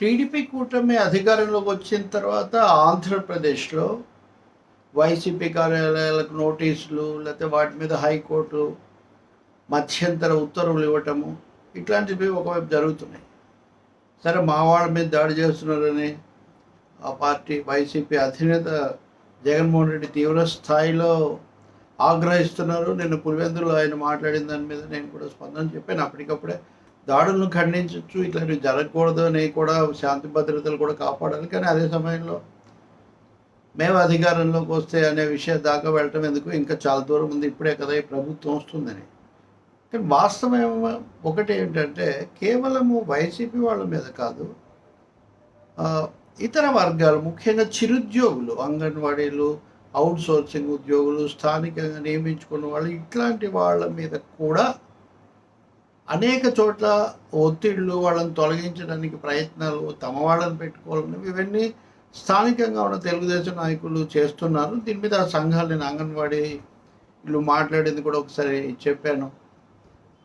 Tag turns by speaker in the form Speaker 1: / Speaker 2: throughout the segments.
Speaker 1: TDP కూటమి అధికారంలోకి వచ్చిన తర్వాత ఆంధ్రప్రదేశ్లో వైసీపీ కార్యాలయాలకు నోటీసులు లేకపోతే వాటి మీద హైకోర్టు మధ్యంతర ఉత్తర్వులు ఇవ్వటము ఇట్లాంటివి ఒకవైపు జరుగుతున్నాయి. సరే మా వాళ్ళ మీద దాడి చేస్తున్నారని ఆ పార్టీ వైసీపీ అధినేత జగన్మోహన్ రెడ్డి తీవ్ర స్థాయిలో ఆగ్రహిస్తున్నారు. నేను పులివెందులో ఆయన మాట్లాడిన దాని మీద నేను కూడా స్పందన చెప్పాను. అప్పటికప్పుడే దాడులను ఖండించవచ్చు ఇట్లాంటివి జరగకూడదు అని కూడా శాంతి భద్రతలు కూడా కాపాడాలి. కానీ అదే సమయంలో మేము అధికారంలోకి వస్తే అనే విషయం దాకా వెళ్ళటం ఎందుకు? ఇంకా చాలా దూరం ఉంది. ఇప్పుడే కదా ఈ ప్రభుత్వం వస్తుందని. కానీ వాస్తవం ఒకటి ఏంటంటే కేవలము వైసీపీ వాళ్ళ మీద కాదు ఇతర వర్గాలు ముఖ్యంగా చిరుద్యోగులు అంగన్వాడీలు అవుట్ సోర్సింగ్ ఉద్యోగులు స్థానికంగా నియమించుకున్న వాళ్ళు ఇట్లాంటి వాళ్ళ మీద కూడా అనేక చోట్ల ఒత్తిళ్ళు వాళ్ళని తొలగించడానికి ప్రయత్నాలు తమ వాళ్ళని పెట్టుకోవాలని ఇవన్నీ స్థానికంగా ఉన్న తెలుగుదేశం నాయకులు చేస్తున్నారు. దీని మీద ఆ సంఘాలు నేను అంగన్వాడీ వీళ్ళు మాట్లాడింది కూడా ఒకసారి చెప్పాను.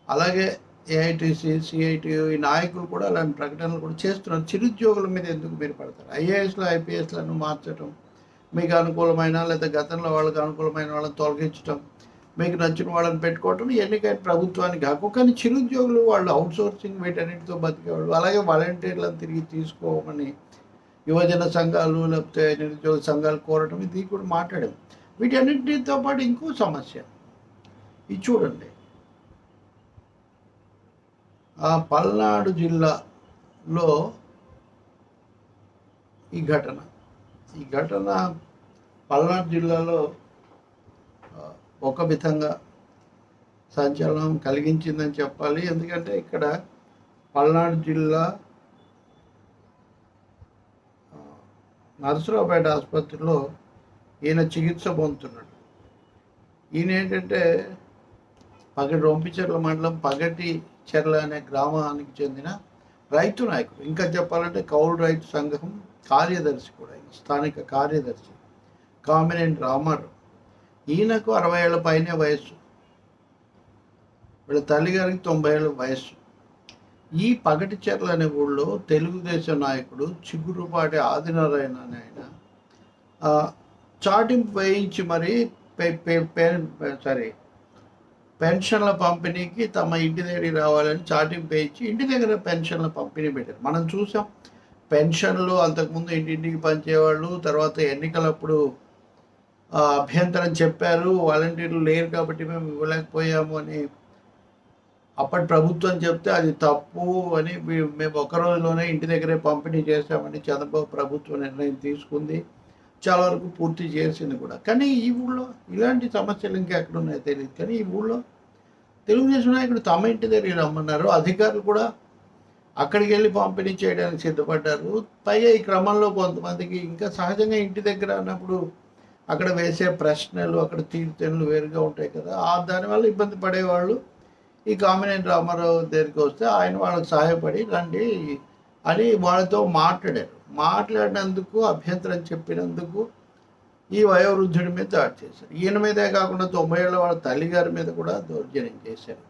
Speaker 1: అలాగే ఏఐటీసీ సిఐటియు ఈ నాయకులు కూడా అలాంటి ప్రకటనలు కూడా చేస్తున్నారు. చిరుద్యోగుల మీద ఎందుకు మీరు పడతారు ఐఏఎస్లు ఐపీఎస్లను మార్చడం మీకు అనుకూలమైన లేదా గతంలో వాళ్ళకి అనుకూలమైన వాళ్ళని తొలగించడం మీకు నచ్చిన వాళ్ళని పెట్టుకోవటం ఎన్నికైన ప్రభుత్వానికి కాకు కానీ చిరుద్యోగులు వాళ్ళు అవుట్ సోర్సింగ్ వీటన్నిటితో బతికేవాళ్ళు. అలాగే వాలంటీర్లను తిరిగి తీసుకోమని యువజన సంఘాలు లేకపోతే నిరుద్యోగ సంఘాలు కోరటం ఇది కూడా మాట్లాడాం వీటన్నిటితో పాటు ఇంకో సమస్య. ఇది చూడండి. ఆ పల్నాడు జిల్లాలో ఈ ఘటన. ఈ ఘటన పల్నాడు జిల్లాలో ఒక విధంగా సంచలనం కలిగించిందని చెప్పాలి. ఎందుకంటే ఇక్కడ పల్నాడు జిల్లా నరసరావుపేట ఆసుపత్రిలో ఈయన చికిత్స పొందుతున్నాడు. ఈయన ఏంటంటే పగటి రొంపిచెర్ల మండలం పగటి చెర్ల అనే గ్రామానికి చెందిన రైతు నాయకుడు. ఇంకా చెప్పాలంటే కౌలు రైతు సంఘం కార్యదర్శి కూడా స్థానిక కార్యదర్శి. కామినేని రామారావు. ఈయనకు అరవై ఏళ్ళ పైనే వయస్సు. వీళ్ళ తల్లిగారికి తొంభై ఏళ్ళ వయస్సు. ఈ పగటి చెర్ల అనే ఊళ్ళో తెలుగుదేశం నాయకుడు చిగురుపాటి ఆదినారాయణ అనే ఆయన చాటింపు వేయించి మరి సారీ పెన్షన్ల పంపిణీకి తమ ఇంటి దగ్గరికి రావాలని చాటింపు వేయించి ఇంటి దగ్గర పెన్షన్ల పంపిణీ పెట్టారు. మనం చూసాం పెన్షన్లు అంతకుముందు ఇంటింటికి పంచేవాళ్ళు తర్వాత ఎన్నికలప్పుడు అభ్యంతరం చెప్పారు. వాలంటీర్లు లేరు కాబట్టి మేము ఇవ్వలేకపోయాము అని అప్పటి ప్రభుత్వం చెప్తే అది తప్పు అని మేము ఒక రోజులోనే ఇంటి దగ్గరే పంపిణీ చేశామని చంద్రబాబు ప్రభుత్వం నిర్ణయం తీసుకుంది. చాలా వరకు పూర్తి చేసింది కూడా. కానీ ఈ ఊళ్ళో ఇలాంటి సమస్యలు ఇంకా ఎక్కడ ఉన్నాయో తెలియదు కానీ ఈ ఊళ్ళో తెలుగుదేశం నాయకుడు తమ ఇంటి దగ్గర రమ్మన్నారు. అధికారులు కూడా అక్కడికి వెళ్ళి పంపిణీ చేయడానికి సిద్ధపడ్డారు. పైగా ఈ క్రమంలో కొంతమందికి ఇంకా సహజంగా ఇంటి దగ్గర అన్నప్పుడు అక్కడ వేసే ప్రశ్నలు అక్కడ తీర్థనలు వేరుగా ఉంటాయి కదా. ఆ దానివల్ల ఇబ్బంది పడేవాళ్ళు. ఈ కామినేని రామారావు దగ్గరికి వస్తే ఆయన వాళ్ళకి సహాయపడి రండి అని వాళ్ళతో మాట్లాడారు. మాట్లాడినందుకు అభ్యంతరం చెప్పినందుకు ఈ వయోవృద్ధుడి మీద దాడి చేశారు. ఈయన మీదే కాకుండా తొంభై ఏళ్ళ వాళ్ళ తల్లిగారి మీద కూడా దౌర్జన్యం చేశారు.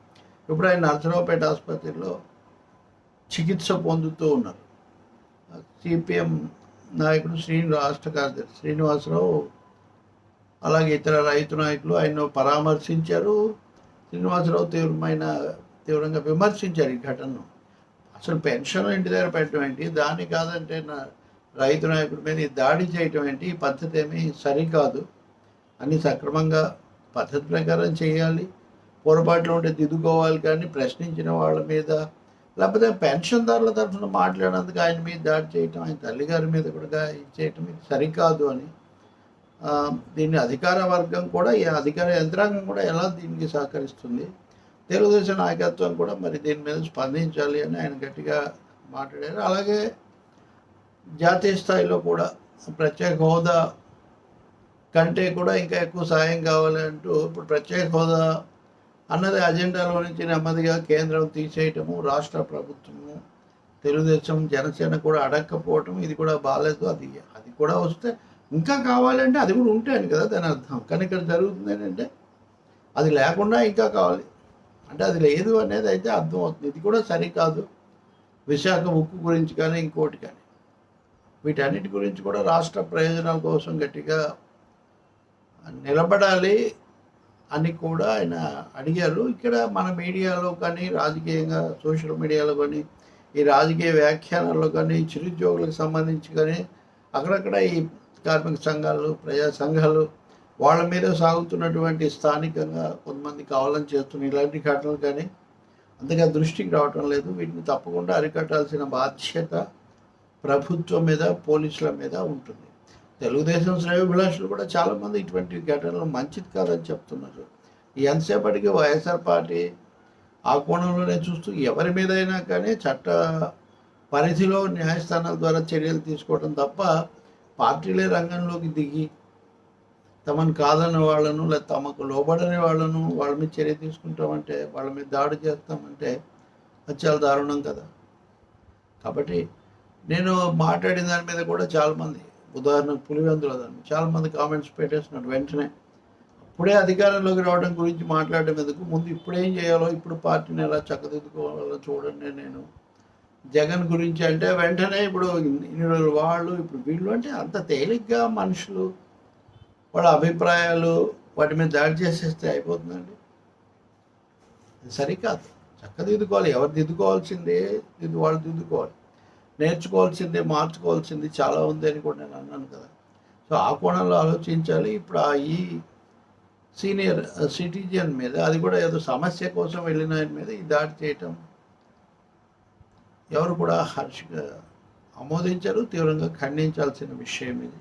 Speaker 1: ఇప్పుడు ఆయన నరసరావుపేట ఆసుపత్రిలో చికిత్స పొందుతూ ఉన్నారు. సిపిఎం నాయకుడు శ్రీ రాష్ట్ర కార్యదర్శి శ్రీనివాసరావు అలాగే ఇతర రైతు నాయకులు ఆయన పరామర్శించారు. శ్రీనివాసరావు తీవ్రమైన తీవ్రంగా విమర్శించారు ఈ ఘటనను. అసలు పెన్షన్ ఇంటి దగ్గర పెట్టడం ఏంటి? దాన్ని కాదంటే నా రైతు నాయకుడి మీద దాడి చేయటం ఏంటి? ఈ పద్ధతి ఏమీ సరికాదు. అన్ని సక్రమంగా పద్ధతి ప్రకారం చేయాలి. పొరపాట్లు ఉంటే దిద్దుకోవాలి కానీ ప్రశ్నించిన వాళ్ళ మీద లేకపోతే పెన్షన్దారుల తరఫున మాట్లాడినందుకు ఆయన మీద దాడి చేయటం ఆయన తల్లిగారి మీద కూడా ఇది చేయటం ఇది సరికాదు అని దీన్ని అధికార వర్గం కూడా ఈ అధికార యంత్రాంగం కూడా ఎలా దీనికి సహకరిస్తుంది? తెలుగుదేశం నాయకత్వం కూడా మరి దీని మీద స్పందించాలి అని ఆయన గట్టిగా మాట్లాడారు. అలాగే జాతీయ స్థాయిలో కూడా ప్రత్యేక హోదా కంటే కూడా ఇంకా ఎక్కువ సాయం కావాలి అంటూ ఇప్పుడు ప్రత్యేక హోదా అన్నది అజెండాలో నుంచి నెమ్మదిగా కేంద్రం తీసేయటము రాష్ట్ర ప్రభుత్వము తెలుగుదేశం జనసేన కూడా అడగకపోవటం ఇది కూడా బాగాలేదు. అది అది కూడా వస్తే ఇంకా కావాలంటే అది కూడా ఉంటాను కదా దాని అర్థం. కానీ ఇక్కడ జరుగుతుంది ఏంటంటే అది లేకుండా ఇంకా కావాలి. అంటే అది లేదు అనేది అయితే అర్థం అవుతుంది. ఇది కూడా సరికాదు. విశాఖ ఉక్కు గురించి కానీ ఇంకోటి కానీ. వీటన్నిటి గురించి కూడా రాష్ట్ర ప్రయోజనాల కోసం గట్టిగా నిలబడాలి అని కూడా ఆయన అడిగారు. ఇక్కడ మన మీడియాలో కానీ రాజకీయంగా సోషల్ మీడియాలో కానీ ఈ రాజకీయ వ్యాఖ్యానాల్లో కానీ చిరుద్యోగులకు సంబంధించి కానీ అక్కడక్కడ ఈ కార్మిక సంఘాలు ప్రజా సంఘాలు వాళ్ళ మీద సాగుతున్నటువంటి స్థానికంగా కొంతమంది కావాలని చేస్తున్న ఇలాంటి ఘటనలు కానీ అంతగా దృష్టికి రావటం లేదు. వీటిని తప్పకుండా అరికట్టాల్సిన బాధ్యత ప్రభుత్వం మీద పోలీసుల మీద ఉంటుంది. తెలుగుదేశం శ్రేయభిలాషులు కూడా చాలామంది ఇటువంటి ఘటనలు మంచిది కాదని చెప్తున్నారు. ఎంతసేపటికి వైఎస్ఆర్ పార్టీ ఆ కోణంలోనే చూస్తూ ఎవరి మీదైనా కానీ చట్ట పరిధిలో న్యాయస్థానాల ద్వారా చర్యలు తీసుకోవడం తప్ప పార్టీలే రంగంలోకి దిగి తమను కాదని వాళ్ళను లేదా తమకు లోబడని వాళ్ళను వాళ్ళ మీద చర్య తీసుకుంటామంటే వాళ్ళ మీద దాడి చేస్తామంటే అది చాలా దారుణం కదా. కాబట్టి నేను మాట్లాడిన దాని మీద కూడా చాలామంది ఉదాహరణకు పులివెందుల దాన్ని చాలామంది కామెంట్స్ పెట్టేస్తున్నారు వెంటనే. అప్పుడే అధికారంలోకి రావడం గురించి మాట్లాడడం ఎందుకు? ముందు ఇప్పుడేం చేయాలో ఇప్పుడు పార్టీని ఎలా చక్కదిద్దుకోవాలో చూడండి నేను. జగన్ గురించి అంటే వెంటనే ఇప్పుడు ఇన్ని రోజులు వాళ్ళు ఇప్పుడు వీళ్ళు అంటే అంత తేలిగ్గా మనుషులు వాళ్ళ అభిప్రాయాలు వాటి మీద దాడి చేసేస్తే అయిపోతుందండి. సరికాదు. సరికాదు చక్కదిద్దుకోవాలి ఎవరు దిద్దుకోవాల్సిందే? దిద్దు వాళ్ళు దిద్దుకోవాలి. నేర్చుకోవాల్సిందే మార్చుకోవాల్సింది చాలా ఉంది అని కూడా నేను అన్నాను కదా. సో ఆ కోణంలో ఆలోచించాలి. ఇప్పుడు ఆ ఈ సీనియర్ సిటిజన్ మీద అది కూడా ఏదో సమస్య కోసం వెళ్ళిన ఆయన మీద ఈ దాడి చేయటం ఎవరు కూడా హర్ష ఆమోదించారు తీవ్రంగా ఖండించాల్సిన విషయం ఇది.